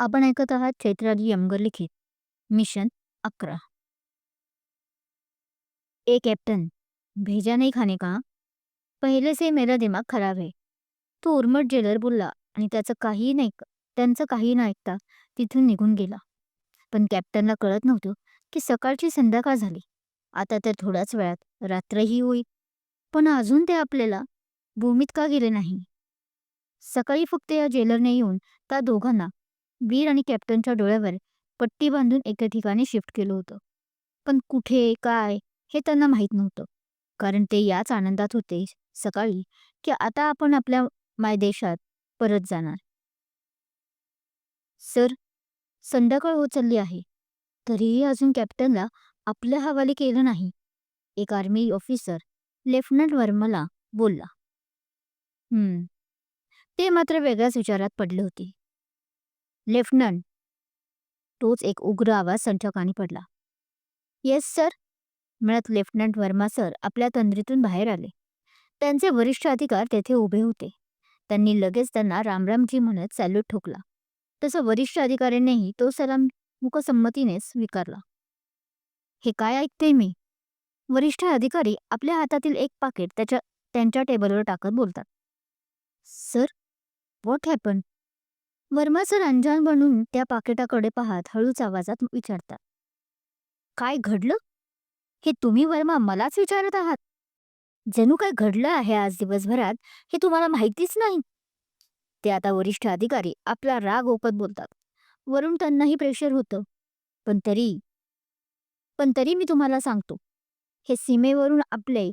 आपण ऐकत आहात चैत्राली यमगर लिखित मिशन अकरा. ए कैप्टन भेजा नहीं खाने का? पहिले से मेरा दिमाग खराब आहे तो उर्मट जेलर बोलला आणि त्याचं काही नाही त्यांचं काही न ऐकता तिथून निघून गेला. पण कॅप्टनला कळत नव्हतं की सकाळची संध्याकाळ झाली? आता तर थोड्याच वेळात रात्रही होईल. पण अजून ते आपल्याला भूमीत का गेले नाही? सकाळी फक्त या जेलरने येऊन त्या दोघांना वीर आणि कॅप्टनच्या डोळ्यावर पट्टी बांधून एका ठिकाणी शिफ्ट केलं होतं. पण कुठे काय हे त्यांना माहीत नव्हतं. कारण ते याच आनंदात होते सकाळी की आता आपण आपल्या मायदेशात परत जाणार. सर संध्याकाळ होत चालली आहे. तरीही अजून कॅप्टनला आपल्या हवाली केलं नाही एक आर्मी ऑफिसर लेफ्टनंट वर्माला बोलला. हम्म. ते मात्र वेगळ्याच विचारात पडले होते. लेफ्टनंट. तोच एक उग्र आवाज त्यांच्या कानी पडला. येस सर म्हणत लेफ्टनंट वर्मा सर आपल्या तंद्रीतून बाहेर आले. त्यांचे वरिष्ठ अधिकार तेथे उभे होते. त्यांनी लगेच त्यांना रामरामजी म्हणत सॅल्यूट ठोकला. तसं वरिष्ठ अधिकाऱ्यांनीही तो सलाम मुकसंमतीने स्वीकारला. हे काय ऐकते मी? वरिष्ठ अधिकारी आपल्या हातातील एक पाकिट त्याच्या त्यांच्या टेबलवर टाकत बोलतात. Sir what happen? वर्माचं सर बनून त्या पाकिटाकडे पाहत हळूच आवाजात विचारतात. काय घडलं? हे तुम्ही वर्मा मलाच विचारत आहात? जणू काय घडलं आहे आज दिवसभरात हे तुम्हाला माहितीच नाही. ते आता वरिष्ठ अधिकारी आपला राग ओपत बोलतात. वरून त्यांनाही प्रेशर होतं. पण तरी पण तरी मी तुम्हाला सांगतो. हे सीमेवरून आपले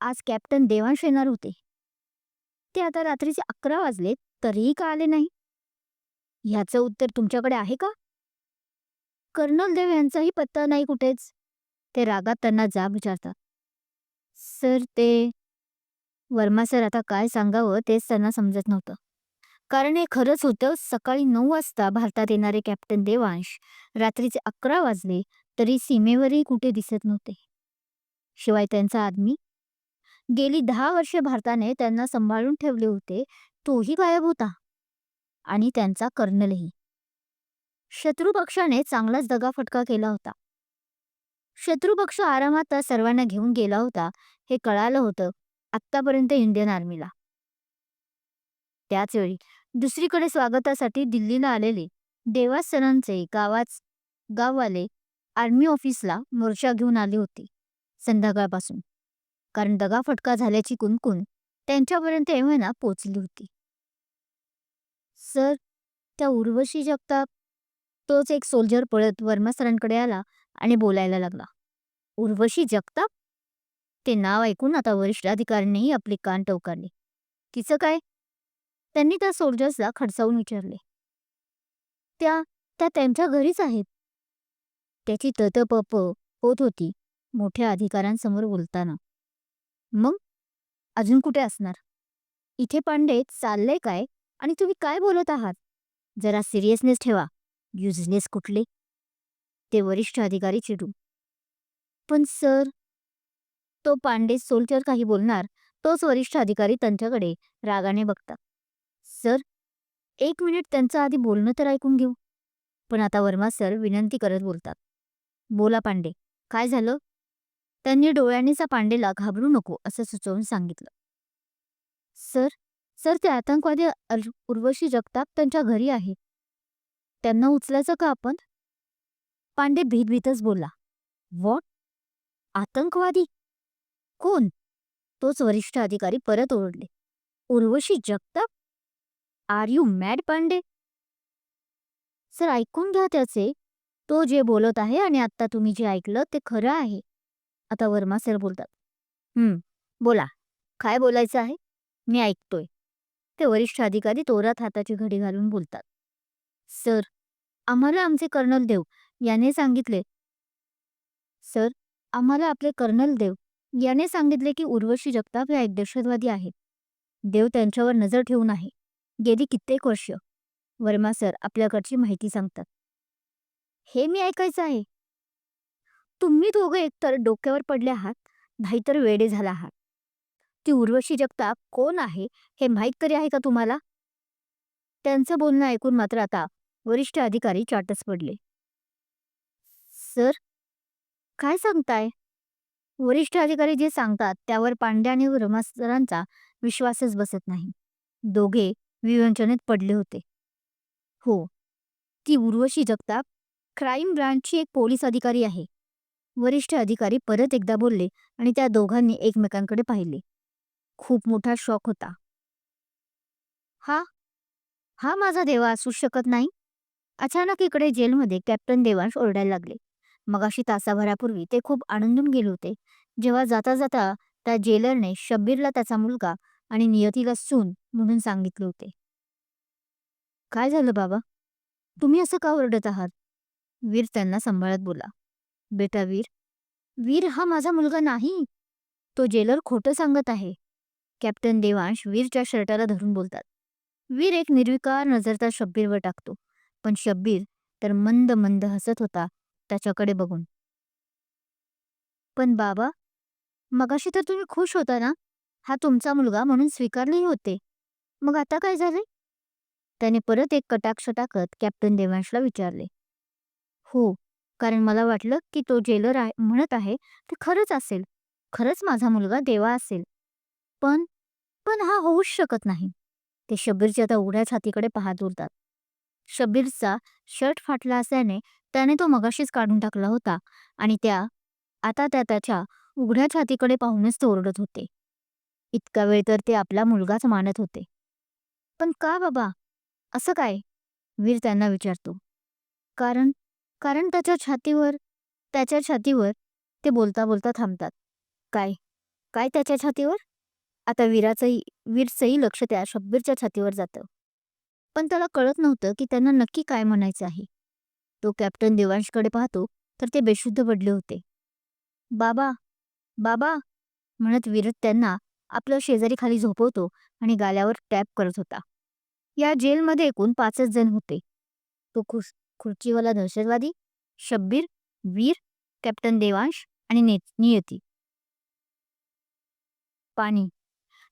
आज कॅप्टन देवांश येणार होते. ते आता रात्रीचे अकरा वाजले तरीही का आले नाही? ह्याचं उत्तर तुमच्याकडे आहे का? कर्नल देव यांचाही पत्ता नाही कुठेच. ते रागात त्यांना जाब विचारतात. सर ते वर्मा सर आता काय सांगावं तेच त्यांना समजत नव्हतं. कारण हे खरंच होतं सकाळी नऊ वाजता भारतात येणारे कॅप्टन देवांश रात्रीचे अकरा वाजले तरी सीमेवरही कुठे दिसत नव्हते. शिवाय त्यांचा आदमी. गेली दहा वर्षे भारताने त्यांना सांभाळून ठेवले होते तोही गायब होता. आणि त्यांचा कर्नलही शत्रू पक्षाने चांगलाच दगाफटका केला होता. शत्रू पक्ष आरामात सर्वांना घेऊन गेला होता हे कळालं होतं आत्तापर्यंत इंडियन आर्मीला. त्याच वेळी दुसरीकडे स्वागतासाठी दिल्लीला आलेले देवास सरांचे गावात गाववाले आर्मी ऑफिसला मोर्चा घेऊन आले होते संध्याकाळपासून. कारण दगाफटका झाल्याची कुणकुण त्यांच्यापर्यंत एव्हाना पोचली होती. सर त्या उर्वशी जगताप तोच एक सोल्जर पळत वर्मा सरांकडे आला आणि बोलायला लागला. उर्वशी जगताप? ते नाव ऐकून आता वरिष्ठ अधिकाऱ्यांनीही आपली कान टवकारली. तिचं काय? त्यांनी त्या सोल्जर्सला खडसावून विचारले. त्या त्या त्यांच्या घरीच आहेत. त्याची ततपप होत होती मोठ्या अधिकाऱ्यांसमोर बोलताना. मग? अजून कुठे असणार? इथे पांडे चाललंय काय? आणि तुम्ही काय बोलत आहात? जरा सिरियसनेस ठेवा. युजनेस कुठले? ते वरिष्ठ अधिकारी चिडू. पण सर तो पांडे सोल्जर काही बोलणार तोच वरिष्ठ अधिकारी त्यांच्याकडे रागाने बघतात. सर एक मिनिट त्यांचं आधी बोलणं तर ऐकून घेऊ. पण आता वर्मा सर विनंती करत बोलतात. बोला पांडे काय झालं? त्यांनी डोळ्यांनीचा पांडेला घाबरू नको असं सुचवून सांगितलं. सर सर ते आतंकवादी उर्वशी जगताप त्यांच्या घरी आहे. त्यांना उचलायचं का आपण? पांडे भीतभीतच बोलला. वॉट? आतंकवादी? कोण? तोच वरिष्ठ अधिकारी परत ओरडले. Urvashi Jagtap? Are you mad Pandey? Sir ऐकून घ्या त्याचे. तो जे बोलत आहे आणि आता तुम्ही जे ऐकलं ते खरं आहे. आता वर्मा सर बोलतात. हम्म बोला. काय बोलायचं आहे? मी ऐकतोय. ते वरिष्ठ अधिकारी तोरात हाताची घडी घालून बोलतात. सर आम्हाला आमचे कर्नल देव याने सांगितले. सर आम्हाला आपले कर्नल देव याने सांगितले की उर्वशी जगताप या एक दहशतवादी आहेत देव त्यांच्यावर नजर ठेवून आहे. गेली कित्येक वर्ष. वर्मा सर आपल्याकडची माहिती सांगतात. हे मी ऐकायचं आहे. तुम्ही दोघं एकतर डोक्यावर पडले आहात नाहीतर वेडे झाला आहात. ती उर्वशी जगताप कोण आहे हे माहीत तरी आहे का तुम्हाला? त्यांचं बोलणं ऐकून मात्र आता वरिष्ठ अधिकारी चाटच पडले. सर काय सांगताय? वरिष्ठ अधिकारी जे सांगतात त्यावर पांड्या आणि वर्मा विश्वासच बसत नाही. दोघे विवंचनेत पडले होते. हो ती उर्वशी जगताप क्राईम ब्रांचची एक पोलीस अधिकारी आहे. वरिष्ठ अधिकारी परत एकदा बोलले आणि त्या दोघांनी एकमेकांकडे पाहिले. खूप मोठा शॉक होता. हा? हा माझा देवा असू शकत नाही? अचानक इकडे जेलमध्ये कॅप्टन देवांश ओरडायला लागले. मगाशी तासाभरापूर्वी ते खूप आनंदून गेले होते. जेव्हा जाता जाता त्या जेलरने शब्बीरला त्याचा मुलगा आणि नियतीला सून म्हणून सांगितले होते. काय झालं बाबा? तुम्ही असं का ओरडत आहात? वीर त्यांना सांभाळत बोला. बेटा वीर वीर हा माझा मुलगा नाही. तो जेलर खोटं सांगत आहे. कॅप्टन देवांश वीरच्या शर्टाला धरून बोलतात. वीर एक निर्विकार नजरता शब्बीरवर टाकतो. पण शब्बीर तर मंद मंद हसत होता त्याच्याकडे बघून. पण बाबा मगाशी तर तुम्ही खुश होता ना? हा तुमचा मुलगा म्हणून स्वीकारलेही होते. मग आता काय झाले? त्याने परत एक कटाक्ष टाकत कॅप्टन देवांशला विचारले. हो कारण मला वाटलं की तो जेलर आहे म्हणत आहे ते खरंच असेल. खरंच माझा मुलगा देवा असेल. पण पण हा होऊच शकत नाही. ते शब्बीरच्या त्या उघड्या छातीकडे पाहत उरतात. शब्बीरचा शर्ट फाटला असल्याने त्याने तो मगाशीच काढून टाकला होता आणि त्या आता त्या त्याच्या उघड्या छातीकडे पाहूनच ते ओरडत होते. इतका वेळ तर ते आपला मुलगाच मानत होते. पण का बाबा? असं काय? वीर त्यांना विचारतो. कारण कारण त्याच्या छातीवर त्याच्या छातीवर ते बोलता बोलता थांबतात. काय? काय त्याच्या छातीवर? आता वीराचंही वीरचंही लक्ष त्या शब्बीरच्या छातीवर जातं. पण त्याला कळत नव्हतं की त्यांना नक्की काय म्हणायचं आहे. तो कॅप्टन देवांशकडे पाहतो तर ते बेशुद्ध पडले होते. बाबा बाबा म्हणत वीरत त्यांना आपलं शेजारी खाली झोपवतो आणि गाल्यावर टॅप करत होता. या जेलमध्ये एकूण पाचच जण होते. तो खुश खुर्चीवाला दहशतवादी शब्बीर वीर कॅप्टन देवांश आणि ने नियती. पाणी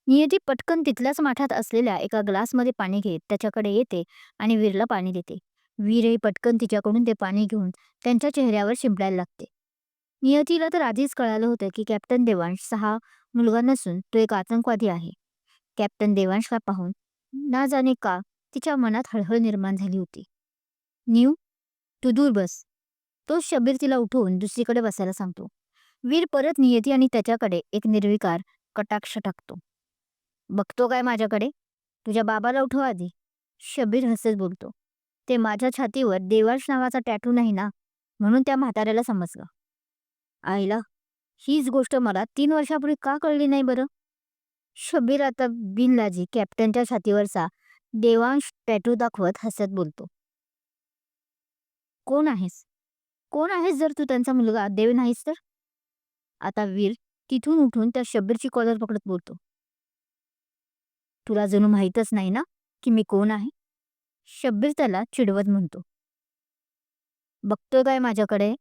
नियती पटकन तिथल्याच माठात असलेल्या एका ग्लासमध्ये पाणी घेत त्याच्याकडे येते आणि वीरला पाणी देते. वीरही पटकन तिच्याकडून ते पाणी घेऊन त्यांच्या चेहऱ्यावर शिंपडायला लागते. नियतीला तर आधीच कळालं होतं की कॅप्टन देवांश सहा मुलगा नसून तो एक आतंकवादी आहे. कॅप्टन देवांशला पाहून ना जाणे का तिच्या मनात हळहळ निर्माण झाली होती. न्यू तू दूर बस. तो शबीर तिला उठवून दुसरीकडे बसायला सांगतो. वीर परत नियती आणि त्याच्याकडे एक निर्विकार कटाक्ष टाकतो. बघतो काय माझ्याकडे? तुझ्या बाबाला उठव आधी. शबीर हसत बोलतो. ते माझ्या छातीवर देवांश नावाचा टॅटू नाही ना? म्हणून त्या म्हाताऱ्याला समजलं. आईला हीच गोष्ट मला तीन वर्षापूर्वी का कळली नाही बरं? शबीर आता बिनलाजी कॅप्टनच्या छातीवरचा देवांश टॅटू दाखवत हसत बोलतो. कोण आहेस? कोण आहेस जर तू त्यांचा मुलगा? देव नाहीस तर? आता वीर तिथून उठून त्या शब्बीरची कॉलर पकडत बोलतो. तुला जणू माहीतच नाही ना की मी कोण आहे? शब्बीर त्याला चिडवत म्हणतो. बघतोय काय माझ्याकडे?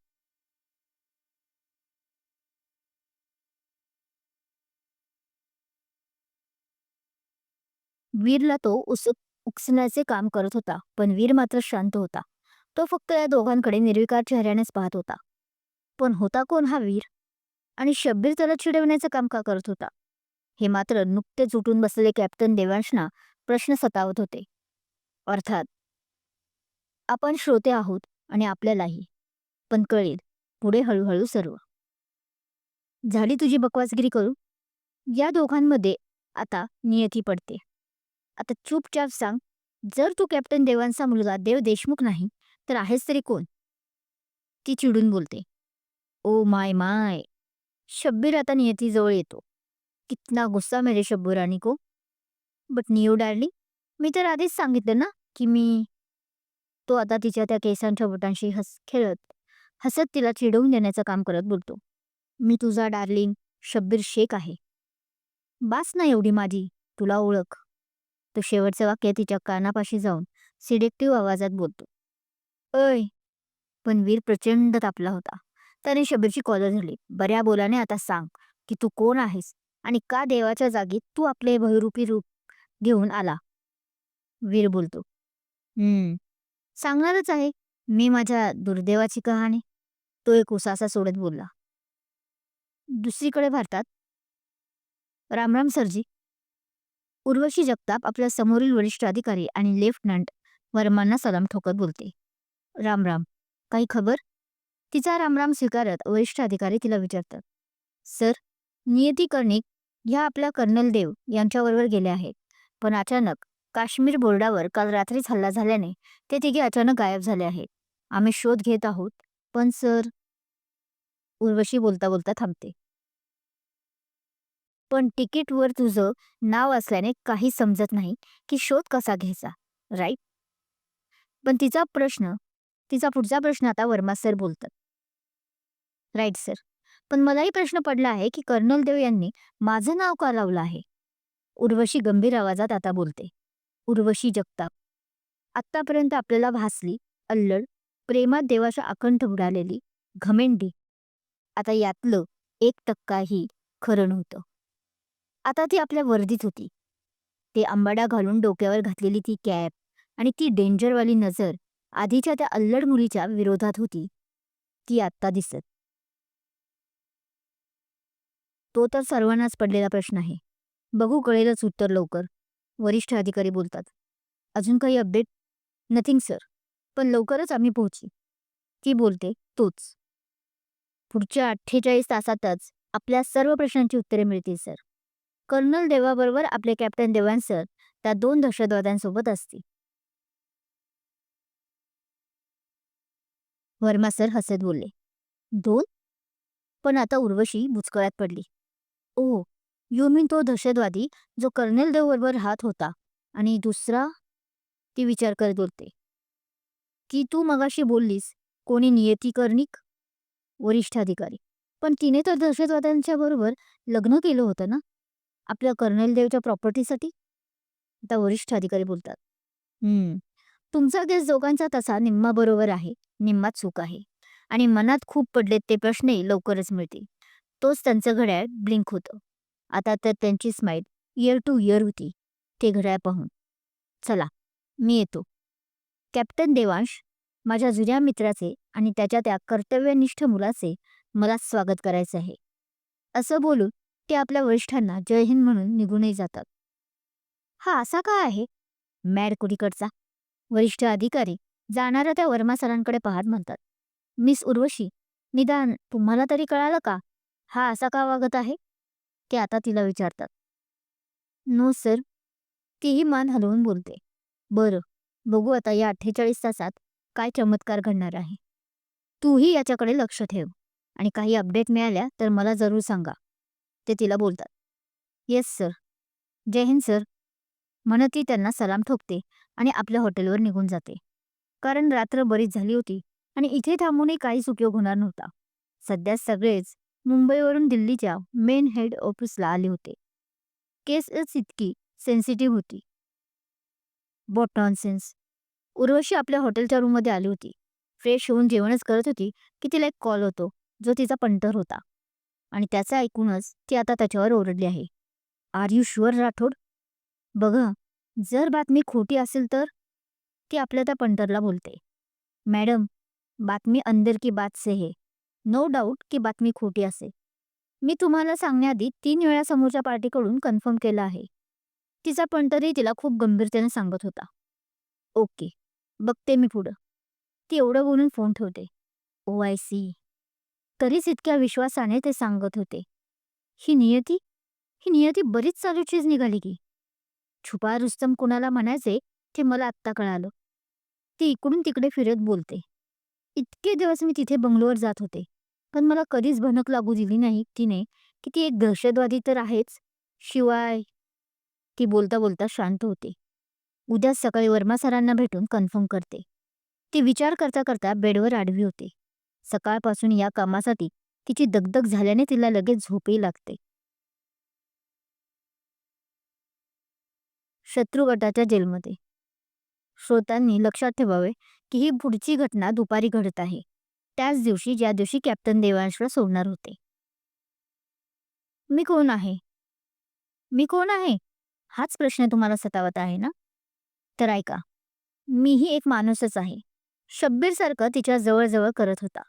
वीरला तो उस उकसण्याचे काम करत होता पण वीर मात्र शांत होता. तो फक्त या दोघांकडे निर्विकार चेहऱ्यानेच पाहत होता. पण होता कोण हा वीर? आणि शब्बीर त्याला चिडवण्याचं काम का करत होता? हे मात्र नुकतेच उठून बसलेले कॅप्टन देवांशना प्रश्न सतावत होते. अर्थात आपण श्रोते आहोत आणि आपल्यालाही. पण कळेल पुढे हळूहळू सर्व. झाली तुझी बकवासगिरी करू? या दोघांमध्ये आता नियती पडते. आता चुपचाप सांग जर तू कॅप्टन देवांचा मुलगा देव देशमुख नाही तर आहेस तरी कोण? ती चिडून बोलते. ओ माय माय. शब्बीर आता नियतीजवळ येतो. कितना गुस्सा मेरे शब्बूरानी को। बट नियो डार्लिंग मी तर आधीच सांगितलं ना की मी तो आता तिच्या त्या केसांच्या बोटांशी हस खेळत हसत तिला चिडवून देण्याचं काम करत बोलतो. मी तुझा डार्लिंग शब्बीर शेख आहे. बास ना एवढी माझी तुला ओळख. तो शेवटचं वाक्य तिच्या कानापाशी जाऊन सिडेक्टिव्ह आवाजात बोलतो. अय पण वीर प्रचंड तापला होता. त्याने शब्बीरची कॉलर झाली बऱ्या बोलाने आता सांग की तू कोण आहेस? आणि का देवाच्या जागी तू आपले बहुरूपी रूप घेऊन आला? वीर बोलतो. हम्म. सांगणारच आहे. मी माझ्या दुर्दैवाची कहाणी. तो एक उसासा सोडत बोलला. दुसरीकडे भारतात रामराम सरजी उर्वशी जगताप आपल्या समोरील वरिष्ठ अधिकारी आणि लेफ्टनंट वर्मांना सलाम ठोकत बोलते. राम राम काही खबर? तिचा रामराम स्वीकारत वरिष्ठ अधिकारी तिला विचारतात. सर नियती कर्णिक ह्या आपल्या कर्नल देव यांच्याबरोबर गेले आहेत. पण अचानक काश्मीर बोर्डावर काल रात्रीच हल्ला झाल्याने ते तिघे अचानक गायब झाले आहेत. आम्ही शोध घेत आहोत पण सर उर्वशी बोलता बोलता थांबते. पण तिकीटवर तुझं नाव असल्याने काही समजत नाही की शोध कसा घ्यायचा राईट? पण तिचा प्रश्न तिचा पुढचा प्रश्न आता वर्मा सर बोलतात. Right sir. पण मलाही प्रश्न पडला आहे की कर्नल देव यांनी माझं नाव का लावलं आहे? उर्वशी गंभीर आवाजात आता बोलते. उर्वशी जगताप. आत्तापर्यंत आपल्याला भासली अल्लड प्रेमात देवाच्या अखंठ बुडालेली घमेंडी. आता यातलं एक टक्काही खरं नव्हतं. आता ती आपल्या वर्दीत होती. ते आंबाडा घालून डोक्यावर घातलेली ती कॅप आणि ती डेंजरवाली नजर आधीच्या त्या अल्लड मुलीच्या विरोधात होती. ती आत्ता दिसत. तो तर सर्वांनाच पडलेला प्रश्न आहे. बघू कळेलच उत्तर लवकर. वरिष्ठ अधिकारी बोलतात. अजून काही अपडेट? Nothing sir. पण लवकरच आम्ही पोहोची. ती बोलते तोच. पुढच्या अठ्ठेचाळीस तासातच आपल्या सर्व प्रश्नांची उत्तरे मिळतील सर. कर्नल देवाबरोबर आपले कॅप्टन देवान सर त्या दोन दहशतवाद्यांसोबत असतील. वर्मा सर हसत बोलले. दोन? पण आता उर्वशी बुचकळ्यात पडली. ओ यू मीन तो दहशतवादी जो कर्नल देव बरोबर राहत होता आणि दुसरा ती विचार करत बोलते. की तू मगाशी बोललीस कोणी नियती कर्णिक वरिष्ठ अधिकारी. पण तिने तर दहशतवाद्यांच्या बरोबर लग्न केलं होतं ना? आपल्या कर्नल देवच्या प्रॉपर्टीसाठी? आता वरिष्ठ अधिकारी बोलतात. हम्म तुमचा केस दोघांचा तसा निम्मा बरोबर आहे निम्मा चूक आहे. आणि मनात खूप पडलेत ते प्रश्नही लवकरच मिळतील. तोच त्यांचं घड्याळ ब्लिंक होतं. आता तर त्यांची स्माईल इयर टू इयर होती ते घड्याळ पाहून. चला मी येतो. कॅप्टन देवांश माझ्या जुन्या मित्राचे आणि त्याच्या त्या कर्तव्यनिष्ठ मुलाचे मला स्वागत करायचे आहे. असं बोलून ते आपल्या वरिष्ठांना जय हिंद म्हणून निघूनही जातात. हा असा का आहे? मॅड कुडीकडचा वरिष्ठ अधिकारी जाणाऱ्या त्या वर्मा सरांकडे पाहत म्हणतात. मिस उर्वशी निदान तुम्हाला तरी कळालं का? हा असा का वागत आहे? ते आता तिला विचारतात. No sir. तीही मान हलवून बोलते. बरं बघू आता या अठ्ठेचाळीस तासात काय चमत्कार घडणार आहे. तूही याच्याकडे लक्ष ठेव आणि काही अपडेट मिळाल्या तर मला जरूर सांगा. ते तिला बोलतात. Yes sir. Jai Hind sir. म्हणत ती त्यांना सलाम ठोकते आणि आपल्या हॉटेलवर निघून जाते. कारण रात्र बरीच झाली होती आणि इथे थांबूनही काहीच उपयोग होणार नव्हता. सध्या सगळेच मुंबईवरून दिल्लीच्या मेन हेड ऑफिसला आले होते. केसच इतकी सेन्सिटिव्ह होती. बॉट सेन्स उर्वशी आपल्या हॉटेलच्या रूममध्ये आली होती. फ्रेश होऊन जेवणच करत होती की तिला एक कॉल होतो जो तिचा पंटर होता. आणि त्याचं ऐकूनच ती आता त्याच्यावर ओरडली आहे. Are you sure Rathod? बघा जर बातमी खोटी असेल तर? ती आपल्या त्या पंटरला बोलते. मॅडम बातमी अंदर की बात से है. नो डाऊट की बातमी खोटी असेल मी तुम्हाला सांगण्याआधी तीन वेळा समोरच्या पार्टीकडून कन्फर्म केलं आहे. तिचा पंटरही तिला खूप गंभीरतेने सांगत होता. ओके बघते मी पुढं. ती एवढं बोलून फोन ठेवते. Oh I see. तरीच इतक्या विश्वासाने ते सांगत होते. ही नियती? ही नियती बरीच चालू चीज निघाली की. छुपा रुस्तम कुणाला म्हणायचे ते मला आत्ता कळालं. ती इकडून तिकडे फिरत बोलते. इतके दिवस मी तिथे बंगलोवर जात होते. पण मला कधीच भनक लागू दिली नाही तिने. की ती एक दहशतवादी तर आहेच. शिवाय ती बोलता बोलता शांत होते. उद्या सकाळी वर्मा सरांना भेटून कन्फर्म करते. ती विचार करता करता बेडवर आडवी होते. सकाळपासून या कामासाठी तिची दगदग झाल्याने तिला लगेच झोपही लागते. शत्रू गटाच्या जेलमध्ये. श्रोतांनी लक्षात ठेवावे की ही पुढची घटना दुपारी घडत आहे. त्याच दिवशी ज्या दिवशी कॅप्टन देवांशला सोडणार होते. मी कोण आहे? मी कोण आहे? हाच प्रश्न तुम्हाला सतावत आहे ना? तर ऐका मीही एक माणूसच आहे. शब्बीर सारखं तिच्या जवळजवळ करत होता.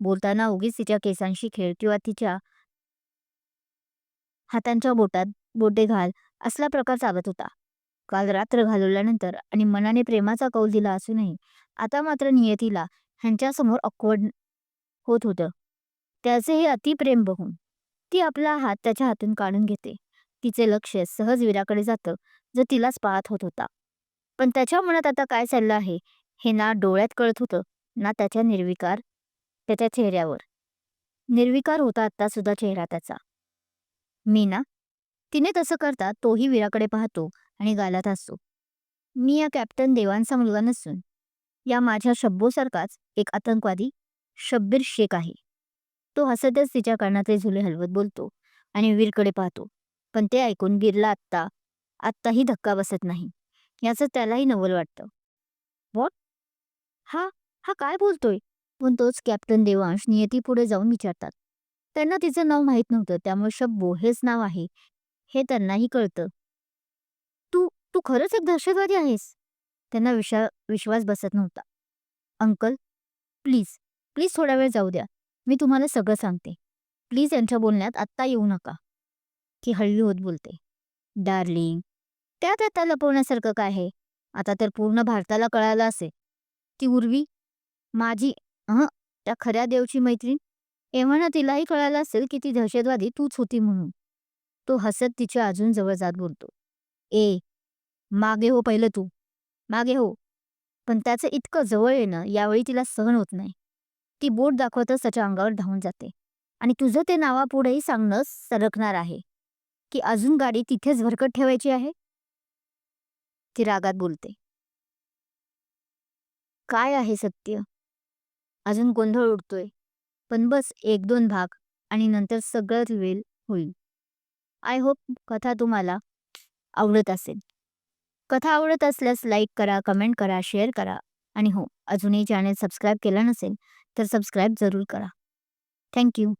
बोलताना उगीच तिच्या केसांशी खेळ किंवा तिच्या हातांच्या बोटात बोटे घाल असला प्रकार चालत होता. काल रात्र घालवल्यानंतर आणि मनाने प्रेमाचा कौल दिला असूनही आता मात्र नियतीला ह्यांच्यासमोर ऑकवर्ड होत होतं. त्याचे हे अतिप्रेम बघून ती आपला हात त्याच्या हातून काढून घेते. तिचे लक्ष सहज वीराकडे जातं जो तिलाच पाहत होत होता. पण त्याच्या मनात आता काय चाललं आहे हे ना डोळ्यात कळत होतं ना त्याच्या निर्विकार त्याच्या चेहऱ्यावर. निर्विकार होता आता सुद्धा चेहरा त्याचा. मीना तिने तसं करता तोही वीराकडे पाहतो आणि गालात असतो मी या कॅप्टन देवांचा मुलगा नसून या माझ्या शब्बोसारखाच एक आतंकवादी शब्बीर शेख आहे. तो हसतच तिच्या कानातले झुले हलवत बोलतो आणि वीरकडे पाहतो. पण ते ऐकून वीरला आत्ता आत्ताही धक्का बसत नाही. याचं त्यालाही नवल वाटतं. वॉट? हा हा काय बोलतोय? पण तोच कॅप्टन देवांश नियती पुढे जाऊन विचारतात. त्यांना तिचं नाव माहीत नव्हतं त्यामुळे शब्बो हेच नाव आहे हे त्यांनाही कळतं. तू तू खरंच एक दहशतवादी आहेस? त्यांना विशा विश्वास बसत नव्हता. अंकल प्लीज प्लीज थोडा वेळ जाऊ द्या. मी तुम्हाला सगळं सांगते. प्लीज यांच्या बोलण्यात आत्ता येऊ नका. की हळवी होत बोलते. डार्लिंग त्यात आता लपवण्यासारखं काय आहे? आता तर पूर्ण भारताला कळालं असे ती उर्वी माझी अह त्या खऱ्या देवची मैत्रीण एव्हाना तिलाही कळायला असेल की ती दहशतवादी तूच होती म्हणून. तो हसत तिच्या अजून जवळ जात बोलतो. ए मागे हो पहिलं तू. मागे हो. पण त्याचं इतकं जवळ येणं यावेळी तिला सहन होत नाही. ती बोट दाखवतच त्याच्या अंगावर धावून जाते. आणि तुझं ते नावापुढेही सांगणं सरकणार आहे. की अजून गाडी तिथेच भरकट ठेवायची आहे? ती रागात बोलते. काय आहे सत्य? अजून गोंधळ उडतोय. पण बस एक दोन भाग आणि नंतर सगळं वेल होईल. आय होप कथा तुम्हाला आवडत असेल. कथा आवडत असल्यास लाईक करा कमेंट करा शेअर करा. आणि हो अजूनही चॅनल सबस्क्राईब केलं नसेल तर सबस्क्राईब जरूर करा. थँक्यू